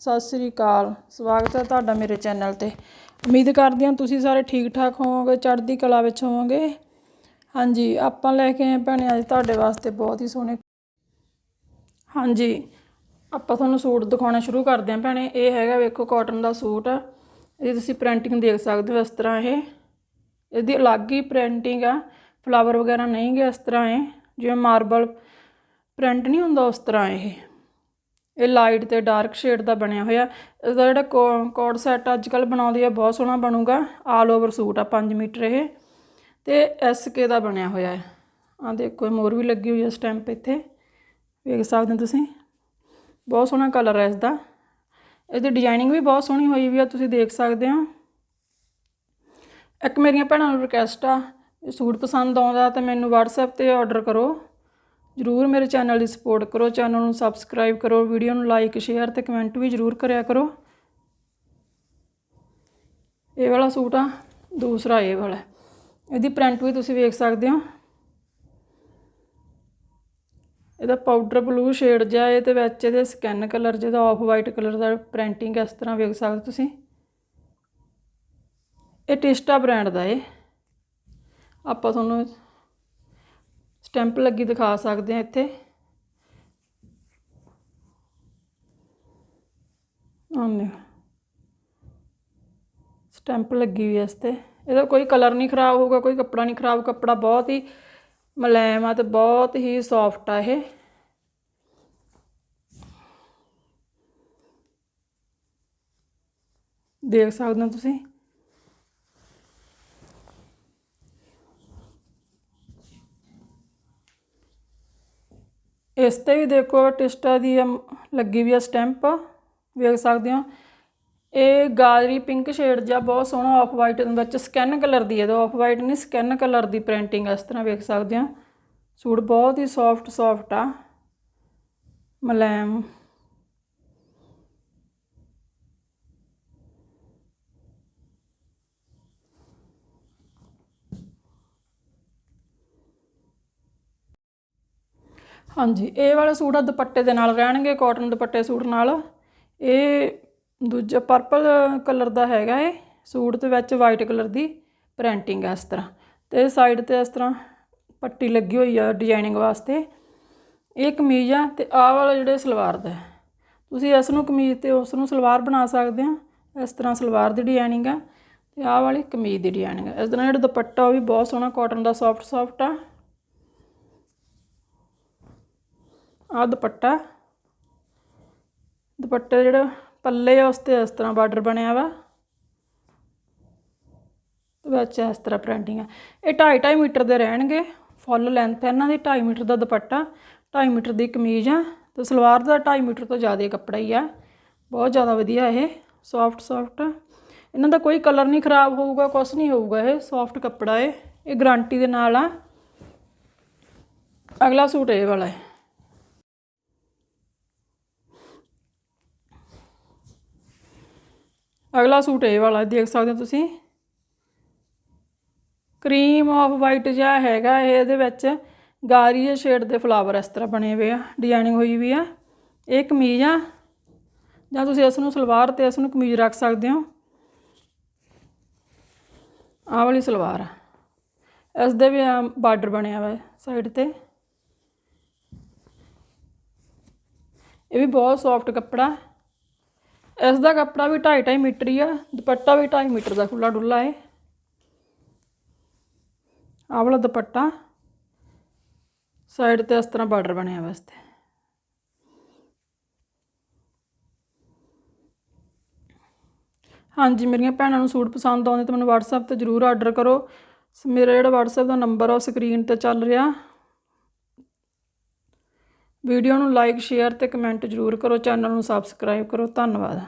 ਸਤਿ ਸ੍ਰੀ ਅਕਾਲ। ਸਵਾਗਤ ਹੈ ਤੁਹਾਡਾ ਮੇਰੇ ਚੈਨਲ ਤੇ। ਉਮੀਦ ਕਰਦੀ ਹਾਂ ਤੁਸੀਂ ਸਾਰੇ ਠੀਕ ਠਾਕ ਹੋਵੋਗੇ, ਚੜ੍ਹਦੀ ਕਲਾ ਵਿੱਚ ਹੋਵੋਗੇ। ਹਾਂਜੀ, ਆਪਾਂ ਲੈ ਕੇ ਆਏ ਭੈਣੇ ਅੱਜ ਤੁਹਾਡੇ ਵਾਸਤੇ ਬਹੁਤ ਹੀ ਸੋਹਣੇ। ਹਾਂਜੀ, ਆਪਾਂ ਤੁਹਾਨੂੰ ਸੂਟ ਦਿਖਾਉਣਾ ਸ਼ੁਰੂ ਕਰਦੇ ਹਾਂ ਭੈਣੇ। ਇਹ ਹੈਗਾ ਵੇਖੋ ਕਾਟਨ ਦਾ ਸੂਟ। ਆ ਇਹਦੀ ਤੁਸੀਂ ਪ੍ਰਿੰਟਿੰਗ ਦੇਖ ਸਕਦੇ ਹੋ ਇਸ ਤਰ੍ਹਾਂ ਇਹ। ਇਹਦੀ ਅਲੱਗ ਹੀ ਪ੍ਰਿੰਟਿੰਗ ਆ। ਫਲਾਵਰ ਵਗੈਰਾ ਨਹੀਂ ਗੇ ਇਸ ਤਰ੍ਹਾਂ ਇਹ। ਜਿਵੇਂ ਮਾਰਬਲ ਪ੍ਰਿੰਟ ਨਹੀਂ ਹੁੰਦਾ ਉਸ ਤਰ੍ਹਾਂ ਇਹ। ਇਹ ਲਾਈਟ ਤੇ ਡਾਰਕ ਸ਼ੇਡ ਦਾ ਬਣਿਆ ਹੋਇਆ। ਇਹਦਾ ਜਿਹੜਾ ਕੋਡ ਸੈੱਟ ਅੱਜ ਕੱਲ ਬਣਾਉਂਦੀ ਆ ਬਹੁਤ ਸੋਹਣਾ ਬਣੂਗਾ। ਆਲ ਓਵਰ ਸੂਟ ਆ 5 ਮੀਟਰ ਇਹ। ਤੇ ਐਸਕੇ ਦਾ ਬਣਿਆ ਹੋਇਆ ਹੈ। ਆ ਦੇਖੋ, ਇਹ ਮੋਰ ਵੀ ਲੱਗੀ ਹੋਈ ਹੈ ਸਟੈਂਪ ਇੱਥੇ। ਵੇਖ ਸਕਦੇ ਹੋ ਤੁਸੀਂ। ਬਹੁਤ ਸੋਹਣਾ ਕਲਰ ਹੈ ਇਸ ਦਾ ਇਹਦੀ ਡਿਜ਼ਾਈਨਿੰਗ ਵੀ ਬਹੁਤ ਸੋਹਣੀ ਹੋਈ ਵੀ ਆ, ਤੁਸੀਂ ਦੇਖ ਸਕਦੇ ਹੋ। ਇੱਕ ਮੇਰੀਆਂ ਭੈਣਾਂ ਨੂੰ ਰਿਕਵੈਸਟ ਆ ਸੂਟ ਪਸੰਦ ਆਉਂਦਾ ਤਾਂ ਮੈਨੂੰ WhatsApp ਤੇ ਆਰਡਰ ਕਰੋ। ਜਰੂਰ ਮੇਰੇ ਚੈਨਲ ਦੀ ਸਪੋਰਟ ਕਰੋ, ਚੈਨਲ ਨੂੰ ਸਬਸਕ੍ਰਾਈਬ ਕਰੋ ਵੀਡੀਓ ਨੂੰ ਲਾਈਕ ਸ਼ੇਅਰ ਤੇ ਕਮੈਂਟ ਵੀ ਜਰੂਰ ਕਰਿਆ ਕਰੋ। ਇਹ ਵਾਲਾ ਸੂਟ ਆ, ਦੂਸਰਾ ਇਹ ਵਾਲਾ ਇਹਦੀ ਪ੍ਰਿੰਟ ਵੀ ਤੁਸੀਂ ਵੇਖ ਸਕਦੇ ਹੋ। ਇਹਦਾ ਪਾਊਡਰ ਬਲੂ ਸ਼ੇਡ ਜਿਹਾ, ਇਹ ਤੇ ਵਿੱਚ ਇਹਦੇ ਸਕੈਨ ਕਲਰ ਜਿਹਦਾ ਆਫ ਵਾਈਟ ਕਲਰ ਦਾ ਪ੍ਰਿੰਟਿੰਗ ਇਸ ਤਰ੍ਹਾਂ ਵੇਖ ਸਕਦੇ ਤੁਸੀਂ। ਇਹ ਟਿਸਟਾ ਬ੍ਰਾਂਡ ਦਾ ਏ ਆਪਾਂ ਤੁਹਾਨੂੰ ਸਟੈਂਪ ਲੱਗੀ ਦਿਖਾ ਸਕਦੇ ਆ ਇੱਥੇ। ਆਨੇ ਸਟੈਂਪ ਲੱਗੀ ਹੋਈ ਐ ਇਸ ਤੇ। ਇਹਦਾ ਕੋਈ ਕਲਰ ਨਹੀਂ ਖਰਾਬ ਹੋਊਗਾ, ਕੋਈ ਕੱਪੜਾ ਨਹੀਂ ਖਰਾਬ, ਕੱਪੜਾ ਬਹੁਤ ਹੀ ਮੁਲਾਇਮ ਆ ਤੇ ਬਹੁਤ ਹੀ ਸੌਫਟ ਆ ਇਹ। ਦੇਖ ਸਕਦੇ ਹੋ ਤੁਸੀਂ? ਇਸ ਤੇ ਵੀ ਦੇਖੋ ਟਿਸਟਾ ਦੀ ਲੱਗੀ ਵੀ ਆ ਸਟੈਂਪ, ਵੇਖ ਸਕਦੇ ਹੋ। ਇਹ ਗਾਜਰੀ ਪਿੰਕ ਸ਼ੇਡ ਜਿਹਾ ਬਹੁਤ ਸੋਹਣਾ ਆਫ ਵਾਈਟ ਵਿੱਚ ਸਕੈਨ ਕਲਰ ਦੀ ਹੈ ਆਫ ਵਾਈਟ ਨਹੀਂ ਸਕੈਨ ਕਲਰ ਦੀ ਪ੍ਰਿੰਟਿੰਗ ਇਸ ਤਰ੍ਹਾਂ ਵੇਖ ਸਕਦੇ ਹੋ। ਸੂਟ ਬਹੁਤ ਹੀ ਸੌਫਟ ਸੌਫਟ ਆ। ਮਲੈਮ। ਹਾਂਜੀ, ਇਹ ਵਾਲਾ ਸੂਟ ਆ ਦੁਪੱਟੇ ਦੇ ਨਾਲ ਰਹਿਣਗੇ ਕਾਟਨ ਦੁਪੱਟੇ ਸੂਟ ਨਾਲ। ਇਹ ਦੂਜਾ ਪਰਪਲ ਕਲਰ ਦਾ ਹੈਗਾ ਇਹ, ਸੂਟ ਦੇ ਵਿੱਚ ਵਾਈਟ ਕਲਰ ਦੀ ਪ੍ਰਿੰਟਿੰਗ ਹੈ ਇਸ ਤਰ੍ਹਾਂ। ਤੇ ਸਾਈਡ ਤੇ ਇਸ ਤਰ੍ਹਾਂ ਪੱਟੀ ਲੱਗੀ ਹੋਈ ਆ ਡਿਜ਼ਾਈਨਿੰਗ ਵਾਸਤੇ। ਇਹ ਕਮੀਜ਼ ਆ ਤੇ ਆਹ ਵਾਲਾ ਜਿਹੜੇ ਸਲਵਾਰ ਦਾ ਤੁਸੀਂ ਇਸ ਨੂੰ ਕਮੀਜ਼ ਤੇ ਉਸ ਨੂੰ ਸਲਵਾਰ ਬਣਾ ਸਕਦੇ ਆ ਇਸ ਤਰ੍ਹਾਂ ਸਲਵਾਰ ਦੀ ਡਿਜ਼ਾਈਨਿੰਗ ਆ। ਤੇ ਆਹ ਵਾਲੀ ਕਮੀਜ਼ ਦੀ ਡਿਜ਼ਾਈਨਿੰਗ ਆ। ਇਸ ਤਰ੍ਹਾਂ ਜਿਹੜਾ ਦੁਪੱਟਾ ਉਹ ਵੀ ਬਹੁਤ ਸੋਹਣਾ ਕਾਟਨ ਦਾ ਸੌਫਟ ਸੌਫਟ ਆ। ਆ ਦੁਪੱਟਾ। ਦੁਪੱਟੇ ਜਿਹੜਾ ਪੱਲੇ ਆ, ਉਸ ਤੇ ਇਸ ਤਰ੍ਹਾਂ ਬਾਰਡਰ ਬਣਿਆ ਵਾ। ਤੇ ਵਿੱਚ ਇਸ ਤਰ੍ਹਾਂ ਪ੍ਰਿੰਟਿੰਗ ਆ। ਇਹ 2.5 2.5 ਮੀਟਰ ਦੇ ਰਹਿਣਗੇ। ਫੁੱਲ ਲੈਂਥ ਹੈ ਇਹਨਾਂ ਦੀ 2.5 ਮੀਟਰ ਦਾ ਦੁਪੱਟਾ। 2.5 ਮੀਟਰ ਦੀ ਕਮੀਜ਼ ਆ। ਤੇ ਸਲਵਾਰ ਦਾ 2.5 ਮੀਟਰ ਤੋਂ ਜ਼ਿਆਦਾ ਕੱਪੜਾ ਹੀ ਆ। ਬਹੁਤ ਜ਼ਿਆਦਾ ਵਧੀਆ ਇਹ। Soft soft. ਇਹਨਾਂ ਦਾ ਕੋਈ ਕਲਰ ਨਹੀਂ ਖਰਾਬ ਹੋਊਗਾ ਕੁਝ ਨਹੀਂ ਹੋਊਗਾ ਇਹ। ਸੌਫਟ ਕੱਪੜਾ ਹੈ ਇਹ ਗਾਰੰਟੀ ਦੇ ਨਾਲ ਆ। ਅਗਲਾ ਸੂਟ ਇਹ ਵਾਲਾ ਹੈ। ਅਗਲਾ ਸੂਟ ਇਹ ਵਾਲਾ, ਦੇਖ ਸਕਦੇ ਹੋ ਤੁਸੀਂ। ਕਰੀਮ ਆਫ ਵਾਈਟ ਜਿਹਾ ਹੈਗਾ ਇਹ ਇਹਦੇ ਵਿੱਚ ਗਾਰੀਏ ਸ਼ੇਡ ਦੇ ਫਲਾਵਰ ਇਸ ਤਰ੍ਹਾਂ ਬਣੇ ਹੋਏ ਆ ਡਿਜ਼ਾਈਨਿੰਗ ਹੋਈ ਵੀ ਆ। ਇਹ ਕਮੀਜ਼ ਆ, ਜਾਂ ਤੁਸੀਂ ਇਸ ਨੂੰ ਸਲਵਾਰ ਤੇ ਇਸ ਨੂੰ ਕਮੀਜ਼ ਰੱਖ ਸਕਦੇ ਹੋ। ਆਹ ਵਾਲੀ ਸਲਵਾਰ ਆ। ਇਸ ਦੇ ਵੀ ਬਾਰਡਰ ਬਣਿਆ ਹੋਇਆ ਸਾਈਡ ਤੇ। ਇਹ ਵੀ ਬਹੁਤ ਸੌਫਟ ਕੱਪੜਾ। ਇਸ ਦਾ ਕੱਪੜਾ ਵੀ 2.5 2.5 ਮੀਟਰ ਹੀ ਆ, ਦੁਪੱਟਾ ਵੀ 2.5 ਮੀਟਰ ਦਾ ਖੁੱਲਾ ਡੁੱਲਾ ਹੈ ਆਹ ਵਾਲਾ ਦੁਪੱਟਾ ਸਾਈਡ ਤੇ ਇਸ ਤਰ੍ਹਾਂ ਬਾਰਡਰ ਬਣਿਆ ਵਾਸਤੇ ਹਾਂਜੀ, ਮੇਰੀਆਂ ਭੈਣਾਂ ਨੂੰ ਸੂਟ ਪਸੰਦ ਆਉਂਦੇ ਤਾਂ ਮੈਨੂੰ WhatsApp ਤੇ ਜਰੂਰ ਆਰਡਰ ਕਰੋ। ਮੇਰਾ ਜਿਹੜਾ WhatsApp ਦਾ ਨੰਬਰ ਆ ਉਹ ਸਕਰੀਨ ਤੇ ਚੱਲ ਰਿਹਾ। ਵੀਡੀਓ ਨੂੰ ਲਾਈਕ ਸ਼ੇਅਰ ਤੇ ਕਮੈਂਟ ਜਰੂਰ ਕਰੋ ਚੈਨਲ ਨੂੰ ਸਬਸਕ੍ਰਾਈਬ ਕਰੋ। ਧੰਨਵਾਦ।